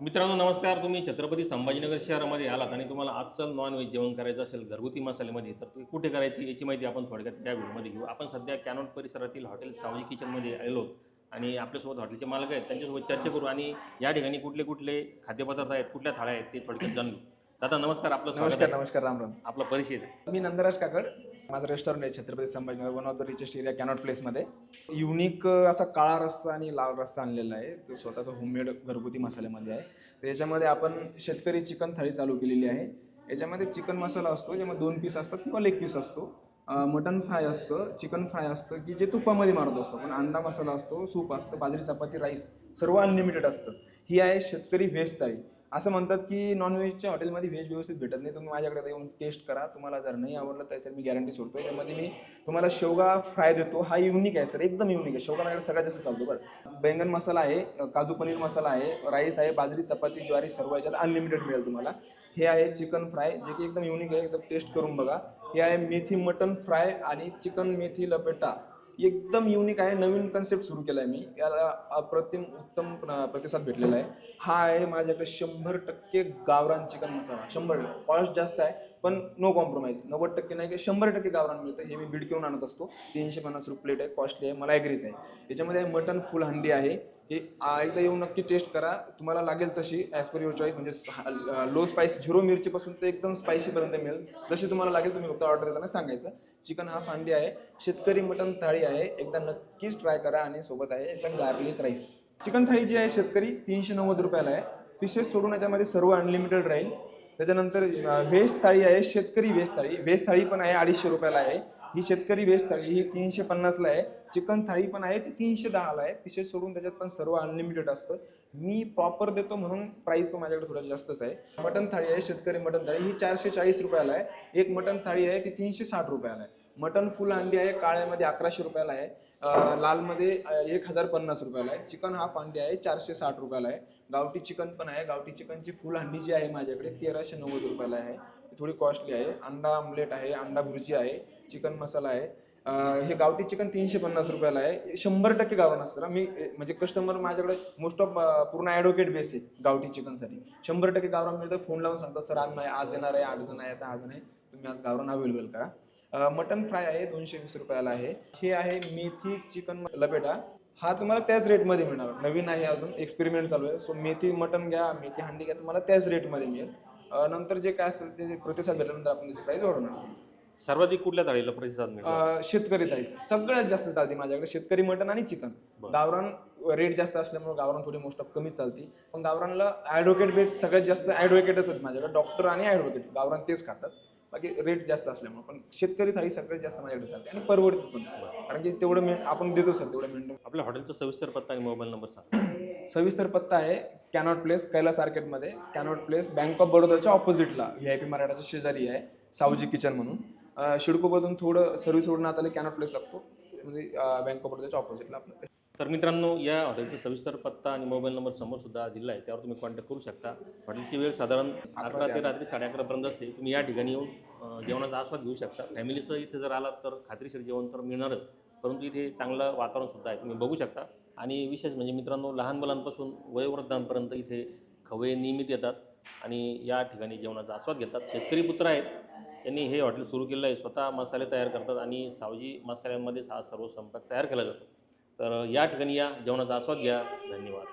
मित्रांनो नमस्कार. तुम्ही छत्रपती संभाजीनगर शहरामध्ये आलात आणि तुम्हाला आजचं नॉनव्हेज जेवण करायचं असेल घरगुती मसाल्यामध्ये तर ते कुठे करायची याची माहिती आपण थोडक्यात या व्हिडिओमध्ये घेऊ. आपण सध्या कॅनॉट परिसरातील हॉटेल सावजी किचनमध्ये आलो आणि आपल्यासोबत हॉटेलचे मालक आहेत. त्यांच्यासोबत चर्चा करू आणि या ठिकाणी कुठले कुठले खाद्यपदार्थ आहेत कुठल्या थाळ्या आहेत ते थोडक्यात जाणू दादा नमस्कार आपलं स्वागत नमस्कार आहे. नमस्कार राम राम. आपला परिचय द्या. मी नंदराज काकड माझं रेस्टॉरंट आहे Chhatrapati Sambhajinagar one of the richest area Connaught प्लेसमध्ये unique असा काळा रस्सा आणि लाल रस्सा आणलेला आहे. तो स्वतःचा होममेड घरगुती मसाल्यामध्ये आहे. तर याच्यामध्ये आपण शेतकरी चिकन थाळी चालू केलेली आहे. याच्यामध्ये चिकन मसाला असतो ज्यामध्ये दोन पीस असतात किंवा लेग पीस असतो. मटन फ्राय असतं चिकन फ्राय असतं की जे तुपामध्ये मारत असतो. पण अंडा मसाला असतो सूप असतं बाजरी चपाती राईस सर्व अनलिमिटेड असतं. ही आहे शेतकरी व्हेज थाळी. असं म्हणतात की नॉनव्हेजच्या हॉटेलमध्ये व्हेज व्यवस्थित भेटत नाही. तुम्ही माझ्याकडे येऊन टेस्ट करा. तुम्हाला जर नाही आवडलं त्याच्यात मी गॅरंटी सोडतो त्यामध्ये मी तुम्हाला शेवगा फ्राय देतो. हा युनिक आहे सर एकदम युनिक आहे. शेवगा माझ्याकडे सगळ्यात जास्त चालतो बरं. बैंगन मसाला आहे काजू पनीर मसाला आहे राईस आहे बाजरी चपाती ज्वारी सर्व याच्यात अनलिमिटेड मिळेल तुम्हाला. हे आहे चिकन फ्राय जे की एकदम युनिक आहे. एकदम टेस्ट करून बघा. हे आहे मेथी मटन फ्राय आणि चिकन मेथी लपेटा. एकदम युनिक आहे. नवीन कन्सेप्ट सुरू केला आहे मी. याला अप्रतिम उत्तम प्र- प्रतिसाद भेटलेला आहे. हा आहे माझ्याकडे शंभर टक्के गावरान चिकन मसाला. शंभर. कॉस्ट जास्त आहे पण नो कॉम्प्रोमाइज नव्वद टक्के नाही की शंभर टक्के गावरान मिळतं. हे मी बीड आणत असतो. तीनशे पन्नास रुपये प्लेट आहे कॉस्टली आहे मला ॲग्रीज आहे. याच्यामध्ये आहे मटन फुल हंडी आहे. हे एकदा येऊन नक्की टेस्ट करा. तुम्हाला लागेल तशी ॲज पर युअर चॉईस म्हणजे लो स्पाइस झिरो मिरचीपासून ते एकदम स्पायसीपर्यंत मिळेल. जशी तुम्हाला लागेल तुम्ही फक्त ऑर्डर देताना सांगायचं. चिकन हाफ अंडी आहे. शेतकरी मटन थाळी आहे. एकदा नक्कीच ट्राय करा आणि सोबत आहे याचा गार्लिक राईस चिकन थाळी जी आहे शेतकरी तीनशे नव्वद रुपयाला आहे. पीसेस सोडून याच्यामध्ये सर्व अनलिमिटेड राहील. त्याच्यानंतर व्हेज थाळी आहे शेतकरी व्हेज थाळी व्हेज थाळी पण आहे अडीचशे रुपयाला आहे. ही शेतकरी व्हेज थाळी ही तीनशे पन्नासला आहे. चिकन थाळी पण आहे ती तीनशे दहाला आहे. पीसेस सोडून त्याच्यात पण सर्व अनलिमिटेड असतं. मी प्रॉपर देतो म्हणून प्राईस पण माझ्याकडे थोडं जास्तच आहे. मटन थाळी आहे शेतकरी मटन थाळी. ही चारशे चाळीस रुपयाला आहे. एक मटन थाळी आहे ती तीनशे साठ रुपयाला आहे. मटन फुल अंडी आहे काळ्यामध्ये अकराशे रुपयाला आहे. लालमध्ये एक हजार पन्नास रुपयाला आहे. चिकन हाफ अंडी आहे चारशे साठ रुपयाला आहे. गावठी चिकन पण आहे. गावठी चिकनची फुल हंडी जी आहे माझ्याकडे तेराशे नव्वद रुपयाला आहे. थोडी कॉस्टली आहे. अंडा आमलेट आहे अंडा भुर्जी आहे चिकन मसाला आहे. हे गावठी चिकन तीनशे पन्नास रुपयाला आहे. शंभर टक्के गावन असतं ना. मी म्हणजे कस्टमर माझ्याकडे मोस्ट ऑफ पूर्ण ॲडव्होकेट बेस आहे गावठी चिकनसाठी. शंभर टक्के गावरा मिळतं. फोन लावून सांगतात सर आज नाही आज येणार आहे आठ जण आहे आता आज नाही तुम्ही आज गावरान अवेलेबल करा. मटन फ्राय आहे दोनशे वीस रुपयाला आहे. हे आहे मेथी चिकन लपेटा. हा तुम्हाला त्याच रेटमध्ये मिळणार. नवीन आहे अजून एक्सपेरिमेंट चालू आहे. सो मेथी मटन घ्या मेथी हंडी घ्या तुम्हाला त्याच रेटमध्ये मिळेल. नंतर जे काय असेल ते प्रतिसाद भेटल्यानंतर आपण त्याची प्राईस वाढवणार. सर्वाधिक कुठल्या थाळीला प्रतिसाद मिळतो? अं, शेतकरी थाळी. सगळ्यात जास्त चालते माझ्याकडे शेतकरी मटन आणि चिकन. गावरान रेट जास्त असल्यामुळे गावरान थोडी मोस्ट ऑफ कमीच चालते. पण गावरानला ॲडव्होकेट बेट सगळ्यात जास्त ॲडव्होकेटच आहेत माझ्याकडे. डॉक्टर आणि ॲडव्होकेट गावरान तेच खातात. बाकी रेट जास्त असल्यामुळे. पण शेतकरी थाळी सगळ्यात जास्त माझ्याकडे चालते. आणि परवडतेच पण. कारण की तेवढं मी आपण देतो सर तेवढं मिळतं आपल्या हॉटेलचा सविस्तर पत्ता आणि मोबाईल नंबर सांगा. सविस्तर पत्ता आहे कॅनॉट प्लेस कैलास मार्केटमध्ये. कॅनॉट प्लेस बँक ऑफ बडोदाच्या ऑपोजिटला व्ही आय पी मराठाच्या शेजारी आहे सावजी किचन म्हणून. अं, शिडकोमधून थोडं सर्व्हिस रोड आत आले कॅनॉट प्लेस लागतो. म्हणजे बँक ऑफ बडोदाच्या ऑपोजिटला आपलं. तर मित्रांनो या हॉटेलचा सविस्तर पत्ता आणि मोबाईल नंबर समोर सुद्धा दिला आहे. त्यावर तुम्ही कॉन्टॅक्ट करू शकता. हॉटेलची वेळ साधारण अकरा ते रात्री साडे अकरापर्यंत असते. तुम्ही या ठिकाणी येऊन जेवणाचा आस्वाद घेऊ शकता. फॅमिलीसह इथे जर आलात तर खात्रीशीर जेवण तर मिळणारच. परंतु इथे चांगलं वातावरण सुद्धा आहे. तुम्ही बघू शकता. आणि विशेष म्हणजे मित्रांनो लहान मुलांपासून वयोवृद्धांपर्यंत इथे खवये नियमित येतात आणि या ठिकाणी जेवणाचा आस्वाद घेतात. शेतकरी पुत्र आहेत. त्यांनी हे हॉटेल सुरू केलं आहे. स्वतः मसाले तयार करतात आणि सावजी मसाल्यांमध्येच हा सर्व संपर्क तयार केला जातो. तर या ठिकाणी या जेवणाचा आस्वाद घ्या. धन्यवाद.